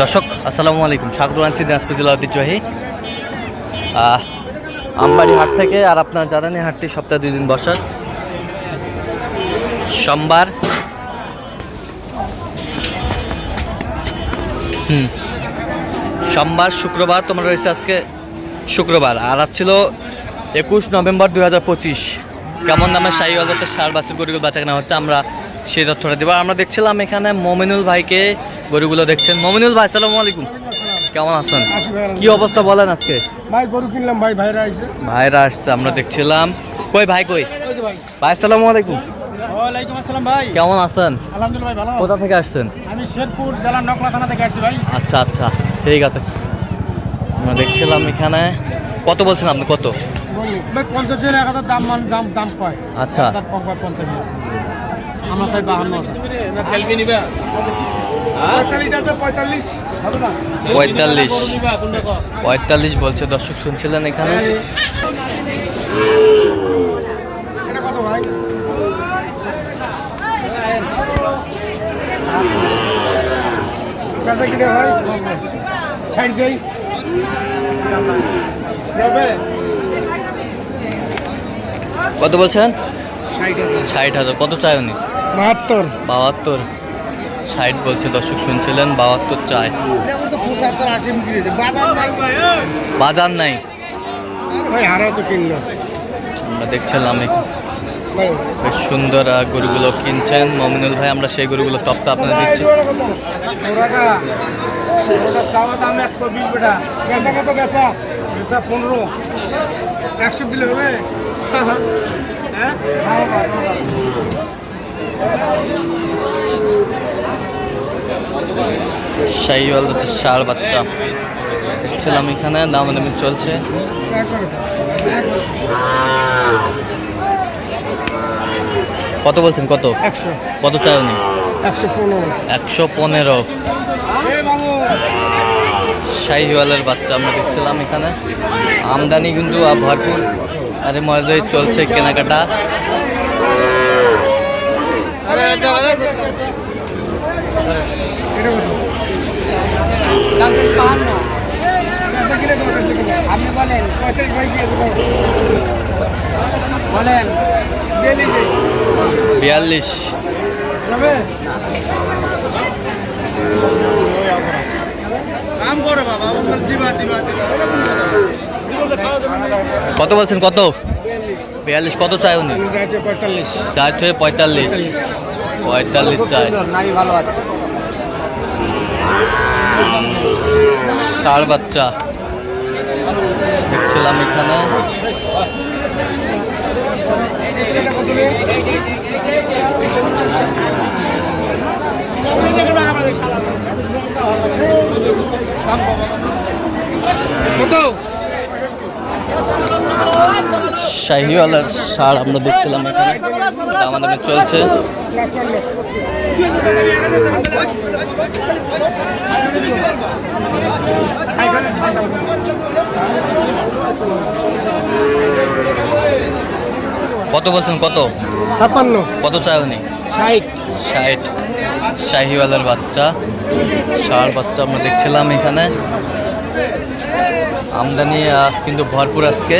দর্শক, আসসালামু আলাইকুম। স্বাগত জানাচ্ছি দিনাজপুর জেলা ঐতিহ্যবাহী আমবাড়ি হাট থেকে। আর আপনার জানানি হাটটি সপ্তাহে দুই দিন বসার সোমবার। হুম। সোমবার, শুক্রবার, তোমার রয়েছে আজকে শুক্রবার। আর আজ ছিল একুশ নভেম্বর দুই হাজার পঁচিশ। কেমন দামে শাহী বাজারতে সার বাসের গরুগুলো বাঁচা কেনা হচ্ছে, আমরা সেই তথ্যটা দেবো। আমরা দেখছিলাম এখানে মমিনুল ভাইকে গরুগুলো দেখছেন। মমিনুল ভাই সালামু আলাইকুম। কেমন আছেন? কি অবস্থা বলেন আজকে? ভাই গরু কিনলাম ভাই ভাইরা আইছে। ভাইরা আসছে আমরা দেখছিলাম। কই ভাই কই? ভাই। আসসালামু আলাইকুম। ওয়ালাইকুম আসসালাম ভাই। কেমন আছেন? আলহামদুলিল্লাহ ভালো। কোথা থেকে আসছেন? আমি শেরপুর জেলা নকলা থানা থেকে আসছি ভাই। আচ্ছা আচ্ছা ঠিক আছে। আমরা দেখছিলাম এখানে। কত বলছেন আপনি কত? পঞ্চাশ দিন এক হাজার দাম দাম দাম কয়। আচ্ছা। পঞ্চাশ আমরা চাই বাহান্ন পঁয়তাল্লিশ পঁয়তাল্লিশ। বলছে দর্শক শুনছিলেন এখানে? যাবে? কত বলছেন? ষাট হাজার। কত চাই উনি? বাহাত্তর। বাহাত্তর। ষাট বলছে দর্শক শুনছিলেন বাহাত্তর চায়। বাজার নাই। ভাই বাজার নাই। ভাই হারাও তো কিনলো। আমরা দেখছিলাম বেশ সুন্দর গরুগুলো কিনছেন। মমিনুল ভাই আমরা সেই গরুগুলো তপ্তা আপনাদের দিচ্ছি। পনেরো। একশো দিলে হবে? হ্যাঁ? শাহিওয়াল সার বাচ্চা। দেখছিলাম এখানে দামাদামি চলছে। কত বলছেন কত? কত চাই উনি? একশো পনেরো। শাহিওয়ালের বাচ্চা আমরা দেখছিলাম এখানে। আমদানি কিন্তু ভরপুর। আরে মজাই চলছে কেনাকাটা এটা কত বেচা কিনে তোমার কাছে কিনে। আপনি বলেন। বলেন। বিয়াল্লিশ। যাবে করে বাবা দিবা দিবা দিবা। কত বলছেন কত? বিয়াল্লিশ কত চাই উনি? চার থেকে পঁয়তাল্লিশ। পঁয়তাল্লিশ। চাই নারী ভালো আছে। ষাড় বাচ্চা। দেখছিলাম এখানে। কত? শাহিওয়ালার সার আমরা দেখছিলাম এখানে। দামাদামি চলছে। কত বলছেন কত? ছাপ্পান্ন। কত চাই উনি ষাট। ষাট শাহিওয়ালার বাচ্চা সার বাচ্চা আমরা দেখছিলাম এখানে। আমদানি কিন্তু ভরপুর আজকে।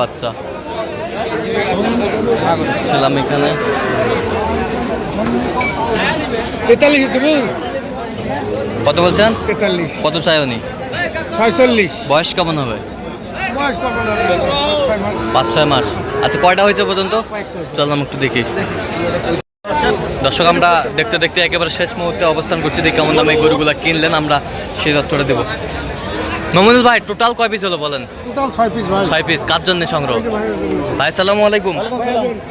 বাচ্চা। ছিলাম এখানে। তেতাল্লিশ তুমি কত বলছেন? তেতাল্লিশ। কত চাই উনি? ছয়চল্লিশ। বয়স কেমন হবে। পাঁচ ছয় মাস। আচ্ছা কয়টা হয়েছে পর্যন্ত? চললাম একটু দেখি। দর্শক, আমরা দেখতে দেখতে একেবারে শেষ মুহূর্তে অবস্থান করছি। দেখি কেমন দামে গরুগুলা কিনলেন, আমরা সেই তথ্যটা দেবো। মমিনুল ভাই টোটাল কয় পিস হলো বলেন? টোটাল ছয় পিস ভাই। ছয় পিস কার জন্য সংগ্রহ? ভাই সালামু আলাইকুম।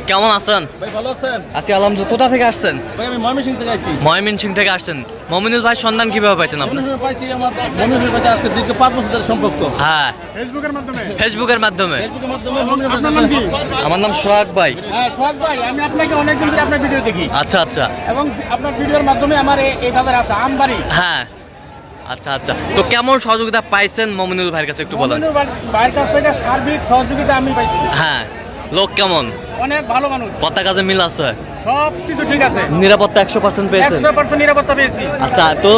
কেমন আছেন? ভাই ভালো আছেন? আছি আলহামদুলিল্লাহ। কোথা থেকে আসছেন? ভাই আমি ময়মনসিং থেকে আইছি। ময়মিন সিং থেকে আসছেন। মমিনুল ভাই সন্ধান কীভাবে পাইছেন আপনি? ময়মনসিং পাইছি আমার ময়মনসিং পাইছি আজকে দীর্ঘ পাঁচ বছর ধরে সম্পর্ক। হ্যাঁ। ফেসবুকের মাধ্যমে? ফেসবুকের মাধ্যমে? ফেসবুকের মাধ্যমে ময়মনসিং আপনার নাম কি? আমার নাম সোহাগ ভাই। হ্যাঁ সোহাগ ভাই আমি আপনাকে অনেকদিন ধরে আপনার ভিডিও দেখি। আচ্ছা আচ্ছা। এবং আপনার ভিডিওর মাধ্যমে আমার এই এই বাজারে আসা আমবাড়ি। হ্যাঁ। আচ্ছা আচ্ছা। তো কেমন সহযোগিতা পাইছেন মমিনুল ভাইয়ের কাছে একটু বলেন। মমিনুর ভাই- ভাইয়ের কাছ থেকে সার্বিক সহযোগিতা আমি পাইছি। হ্যাঁ লোক কেমন? অনেক ভালো মানুষ। কথা কাজে মিল আছে? সব কিছু ঠিক আছে। নিরাপত্তা একশো পার্সেন্ট পেয়েছে একশো পার্সেন্ট নিরাপত্তা পেয়েছি। আচ্ছা তো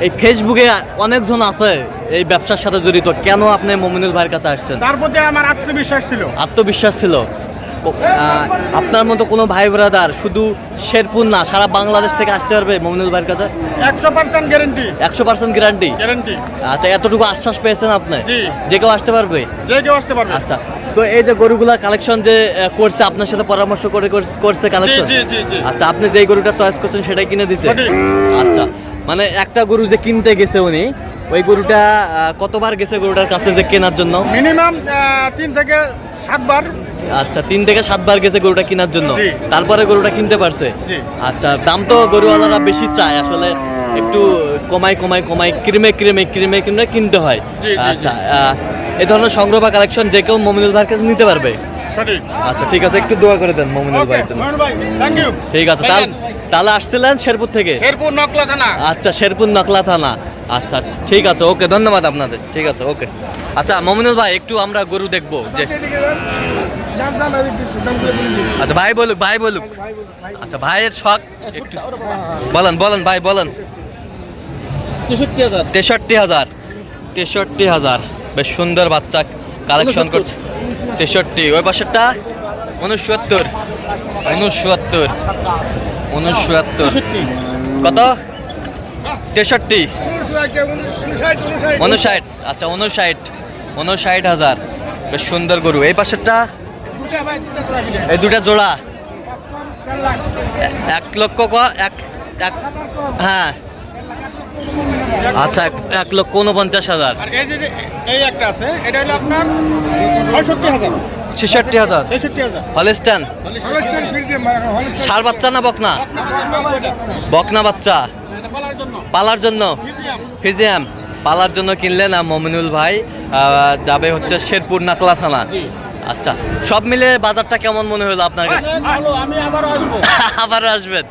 এই ফেসবুকে অনেকজন আছে এই ব্যবসার সাথে জড়িত। কেন আপনি মমিনুল ভাইয়ের কাছে আসছেন? তার প্রতি আমার আত্মবিশ্বাস ছিল। আত্মবিশ্বাস ছিল? আপনার মতো কোনো ভাই ব্রাদার শুধু শেরপুর না সারা বাংলাদেশ থেকে আসতে পারবে মমিনুল ভাইয়ের কাছে? একশো পার্সেন্ট গ্যারেন্টি একশো পার্সেন্ট গ্যারান্টি গ্যারেন্টি আচ্ছা এতটুকু আশ্বাস পেয়েছেন আপনি? যে কেউ আসতে পারবে? যে কেউ আসতে পারবে। আচ্ছা তো এই যে গরুগুলা কালেকশন যে করছে আপনার সাথে পরামর্শ করে করছে কালেকশন। আচ্ছা আপনি যেই গরুটা চয়েস করছেন সেটাই কিনে দিছে? আচ্ছা মানে একটা গরু যে কিনতে গেছে উনি ওই গরুটা কতবার গেছে গরুটার কাছে যে কেনার জন্য? মিনিমাম তিন থেকে সাতবার। আচ্ছা তিন থেকে সাতবার গেছে গরুটা কেনার জন্য। তারপরে গরুটা কিনতে পারছে। আচ্ছা দাম তো গরুওয়ালারা বেশি চায় আসলে একটু কমাই কমাই কমাই ক্রিমে ক্রিমে ক্রিমে ক্রিমে কিনতে হয়। আচ্ছা এই ধরনের সংগ্রহ বা কালেকশন যে কেউ মমিনুল ভাইয়ের কাছে নিতে পারবে? আচ্ছা ঠিক আছে একটু দোয়া করে দেন মমিনুল ভাইয়ের জন্য। ভাই ঠিক আছে তাহলে আসছিলেন শেরপুর থেকে? শেরপুর নকলা থানা। আচ্ছা শেরপুর নকলা থানা। আচ্ছা ঠিক আছে ওকে ধন্যবাদ আপনাদের ঠিক আছে ওকে। আচ্ছা মমিনুল ভাই একটু আমরা গরু দেখব যে আচ্ছা ভাই বলুক ভাই বলুক। আচ্ছা ভাইয়ের শখ একটু বলেন বলেন ভাই বলেন। তেষট্টি হাজার। তেষট্টি হাজার তেষট্টি হাজার। বেশ সুন্দর বাচ্চা কালেকশন করছে। তেষট্টি ওই পাশেরটা? উনসত্তর উনসত্তর উনসত্তর। কত? তেষট্টি। উনষাট আচ্ছা উনষাট উনষাট হাজার। বেশ সুন্দর গরু। এই পাশেরটা? এই দুটা জোড়া? এক লক্ষ ক- এক এক হ্যাঁ। আচ্ছা এক- লক্ষ উনপঞ্চাশ হাজার। এই একটা আছে এটা হলো আপনার ছয়ষট্টি ছেষট্টি হাজার? ছেষট্টি হাজার। হলিস্টান? সার বাচ্চা না বকনা? বকনা বাচ্চা। পালার জন্য? ফিজিয়াম। পালার জন্য কিনলেন মমিনুল ভাই আহ, যাবে হচ্ছে শেরপুর নাকলা থানা। আচ্ছা সব মিলে বাজারটা কেমন মনে হলো আপনার কাছে? আমি আবারও আসব। আবারও আসবেন?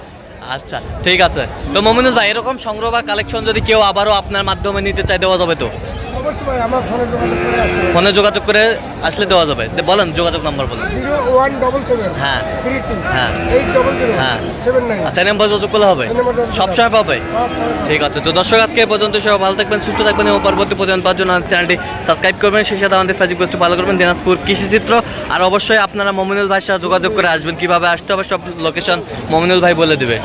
আচ্ছা ঠিক আছে। তো মমিনুল ভাই এরকম সংগ্রহ বা কালেকশন যদি কেউ আবারও আপনার মাধ্যমে নিতে চাই দেওয়া যাবে তো? ফোনে যোগাযোগ করে আসলে দেওয়া যাবে। বলেন যোগাযোগ নাম্বার বলেন। হ্যাঁ। হ্যাঁ। হ্যাঁ। আচ্ছা নাম্বার যোগাযোগ করলে হবে? সবসময় পাবে? ঠিক আছে তো দর্শক আজকে পর্যন্ত সবাই ভালো থাকবেন সুস্থ থাকবেন এবং পরবর্তী পর্যন্ত পাওয়ার জন্য চ্যানেলটি সাবস্ক্রাইব করবেন। সেই সাথে আমাদের ফেসবুক পেজটি ভালো করবেন দিনাজপুর কৃষিচিত্র আর অবশ্যই আপনারা মমিনুল ভাইয়ের সাথে যোগাযোগ করে আসবেন। কীভাবে আসতে হবে সব লোকেশন মমিনুল ভাই বলে দেবে।